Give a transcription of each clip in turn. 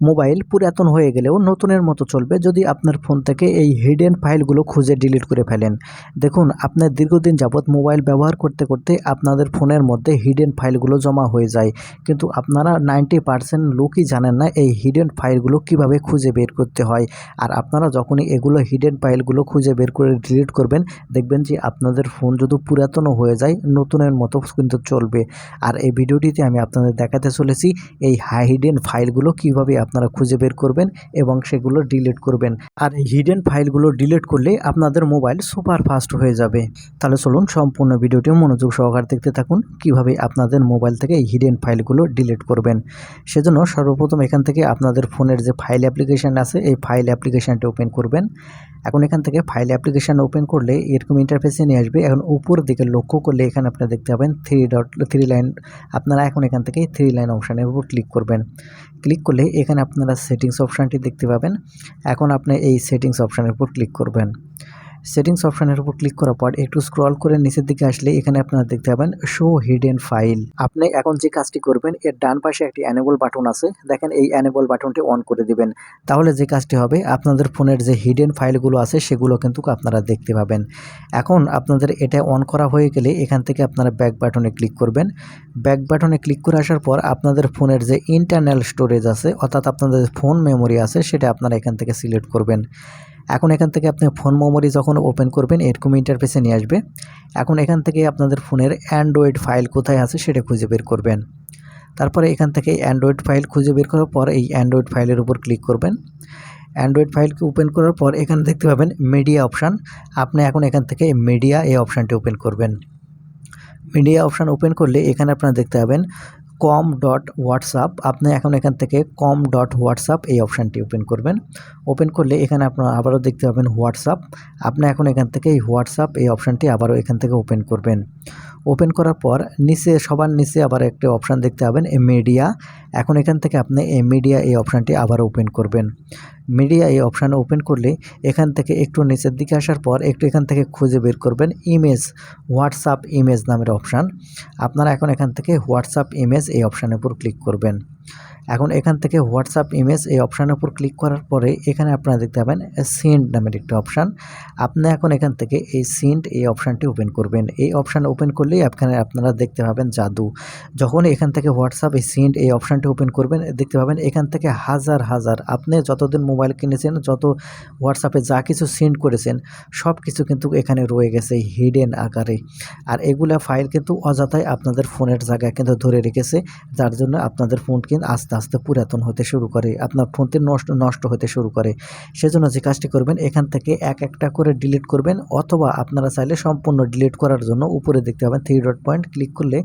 Mobile পুরাতন হয়ে গেলেও নতুনের মতো চলবে যদি আপনার ফোন থেকে এই হিডেন ফাইলগুলো খুঁজে ডিলিট করে ফেলেন। দেখুন, আপনার দীর্ঘদিন যাবৎ মোবাইল ব্যবহার করতে করতে আপনাদের ফোনের মধ্যে হিডেন ফাইলগুলো জমা হয়ে যায়। কিন্তু আপনারা নাইনটি পার্সেন্ট লোকই জানেন না এই হিডেন ফাইলগুলো কীভাবে খুঁজে বের করতে হয়। আর আপনারা যখনই এগুলো হিডেন ফাইলগুলো খুঁজে বের করে ডিলিট করবেন, দেখবেন যে আপনাদের ফোন যদি পুরাতনও হয়ে যায়, নতুনের মতো কিন্তু চলবে। আর এই ভিডিওটিতে আমি আপনাদের দেখাতে চলেছি এই হাই হিডেন ফাইলগুলো কীভাবে আপনারা খুঁজে বের করবেন এবং সেগুলো ডিলিট করবেন। আর এই হিডেন ফাইলগুলো ডিলিট করলে আপনাদের মোবাইল সুপার ফাস্ট হয়ে যাবে। তাহলে চলুন সম্পূর্ণ ভিডিওটি মনোযোগ সহকারে দেখতে থাকুন, কীভাবে আপনাদের মোবাইল থেকে এই হিডেন ফাইলগুলো ডিলিট করবেন। সেজন্য সর্বপ্রথম এখান থেকে আপনাদের ফোনের যে ফাইল অ্যাপ্লিকেশান আছে, এই ফাইল অ্যাপ্লিকেশানটি ওপেন করবেন। এখন এখান থেকে ফাইল অ্যাপ্লিকেশান ওপেন করলে এরকম ইন্টারফেসে নিয়ে আসবে। এখন উপর দিকে লক্ষ্য করলে এখানে আপনারা দেখতে পাবেন থ্রি ডট থ্রি লাইন আপনারা এখন এখান থেকে থ্রি লাইন অপশানের উপর ক্লিক করবেন। ক্লিক করলে এখানে আপনারা সেটিংস অপশানটি দেখতে পাবেন। এখন আপনি এই সেটিংস অপশানের উপর ক্লিক করবেন। সেটিংস অপশানের উপর ক্লিক করার পর একটু স্ক্রল করে নিচের দিকে আসলে এখানে আপনারা দেখতে পাবেন শো হিডেন ফাইল আপনি এখন যে কাজটি করবেন, এর ডান পাশে একটি অ্যানেবল বাটন আছে। দেখেন এই অ্যানেবল বাটনটি অন করে দিবেন। তাহলে যে কাজটি হবে, আপনাদের ফোনের যে হিডেন ফাইলগুলো আছে, সেগুলো কিন্তু আপনারা দেখতে পাবেন। এখন আপনাদের এটা অন করা হয়ে গেলে এখান থেকে আপনারা ব্যাক বাটনে ক্লিক করবেন। ব্যাক বাটনে ক্লিক করে আসার পর আপনাদের ফোনের যে ইন্টারনাল স্টোরেজ আছে, অর্থাৎ আপনাদের ফোন মেমোরি আছে, সেটা আপনারা এখান থেকে সিলেক্ট করবেন। এখন এখান থেকে আপনি ফোন মেমোরি যখন ওপেন করবেন, এরকম ইন্টারফেসে নিয়ে আসবে। এখন এখান থেকে আপনাদের ফোনের অ্যান্ড্রয়েড ফাইল কোথায় আছে সেটা খুঁজে বের করবেন। তারপরে এখান থেকে অ্যান্ড্রয়েড ফাইল খুঁজে বের করার পর এই অ্যান্ড্রয়েড ফাইলের উপর ক্লিক করবেন। অ্যান্ড্রয়েড ফাইলকে ওপেন করার পর এখানে দেখতে পাবেন মিডিয়া অপশান আপনি এখন এখান থেকে মিডিয়া এই অপশানটি ওপেন করবেন। মিডিয়া অপশান ওপেন করলে এখানে আপনারা দেখতে পাবেন কম ডট হোয়াটসঅ্যাপ আপনি এখন এখান থেকে কম ডট হোয়াটসঅ্যাপ এই অপশানটি ওপেন করবেন। ওপেন করলে এখানে আপনার আবারও দেখতে পাবেন হোয়াটসঅ্যাপ আপনি এখন এখান থেকে এই হোয়াটসঅ্যাপ এই অপশানটি আবারও এখান থেকে ওপেন করবেন। ওপেন করার পর নিচে, সবার নিচে আবার একটি অপশান দেখতে পাবেন মিডিয়া এখন এখান থেকে আপনি এই মিডিয়া এই অপশানটি আবার ওপেন করবেন। মিডিয়া এই অপশান ওপেন করলে এখান থেকে একটু নিচের দিকে আসার পর একটু এখান থেকে খুঁজে বের করবেন ইমেজ হোয়াটসঅ্যাপ ইমেজ নামের অপশান আপনারা এখন এখান থেকে হোয়াটসঅ্যাপ ইমেজ এই অপশানের উপর ক্লিক করবেন। এখন এখান থেকে হোয়াটসঅ্যাপ ইমেজ এই অপশানের উপর ক্লিক করার পরে এখানে আপনারা দেখতে পাবেন সিন্ড নামের একটি অপশান আপনি এখন এখান থেকে এই সিন্ড এই অপশানটি ওপেন করবেন। এই অপশান ওপেন করলেই এখানে আপনারা দেখতে পাবেন জাদু। যখন এখান থেকে হোয়াটসঅ্যাপ এই সিন্ড এই অপশানটি ওপেন করবেন, দেখতে পাবেন এখান থেকে হাজার হাজার। আপনি যতদিন মোবাইল কিনেছেন, যত হোয়াটসঅ্যাপে যা কিছু সেন্ড করেছেন সব কিছু কিন্তু এখানে রয়ে গেছে হিডেন আকারে। আর এগুলা ফাইল কিন্তু অযথাই আপনাদের ফোনের জায়গায় কিন্তু ধরে রেখেছে, যার জন্য আপনাদের ফোন কিন্তু আস্তে আস্তে পুরাতন হতে শুরু করে, আপনার ফোনটি নষ্ট নষ্ট হতে শুরু করে। সেজন্য যে কাজটি করবেন, এখান থেকে এক একটা করে ডিলিট করবেন অথবা আপনারা চাইলে সম্পূর্ণ ডিলিট করার জন্য উপরে দেখতে পাবেন থ্রি ডট পয়েন্ট ক্লিক করলে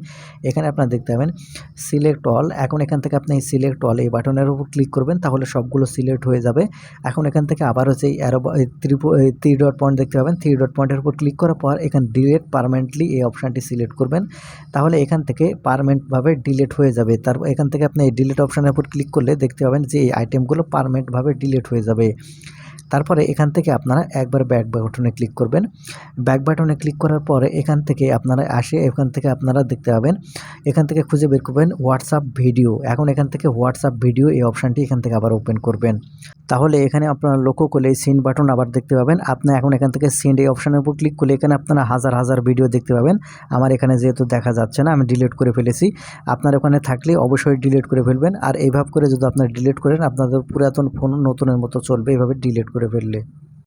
এখানে আপনারা দেখতে পাবেন সিলেক্ট অল এখন এখান থেকে আপনি সিলেক্ট অল এই বাটনের উপর ক্লিক করবেন, তাহলে সবগুলো সিলেক্ট হয়ে যাবে। এখন এখান থেকে আবার হচ্ছে এই অ্যারো থ্রি ডট পয়েন্ট দেখতে পাবেন থ্রি ডট পয়েন্টের উপর ক্লিক করার পর এখানে ডিলেট পারমানেন্টলি এই অপশানটি সিলেক্ট করবেন। তাহলে এখান থেকে পারমানেন্টভাবে ডিলেট হয়ে যাবে। তারপর এখান থেকে আপনি এই ডিলিট অপশানের উপর ক্লিক করলে দেখতে পাবেন যে এই আইটেমগুলো পারমানেন্টভাবে ডিলিট হয়ে যাবে। তারপরে এখান থেকে আপনারা একবার ব্যাক বাটনে ক্লিক করবেন। ব্যাক বাটনে ক্লিক করার পরে এখান থেকে আপনারা আসে, এখান থেকে আপনারা দেখতে পাবেন, এখান থেকে খুঁজে বের করবেন হোয়াটসঅ্যাপ ভিডিও এখন এখান থেকে হোয়াটসঅ্যাপ ভিডিও এই অপশানটি এখান থেকে আবার ওপেন করবেন। তাহলে এখানে আপনারা লক্ষ্য করলে এই সিন বাটন আবার দেখতে পাবেন। আপনি এখন এখান থেকে সেন্ড এই অপশানের উপর ক্লিক করলে এখানে আপনারা হাজার হাজার ভিডিও দেখতে পাবেন। আমার এখানে যেহেতু দেখা যাচ্ছে না, আমি ডিলিট করে ফেলেছি। আপনার ওখানে থাকলে অবশ্যই ডিলিট করে ফেলবেন। আর এইভাবে করে যদি আপনারা ডিলিট করেন, আপনাদের পুরাতন ফোন নতুনের মতো চলবে। এইভাবে ডিলিট করে ফেললে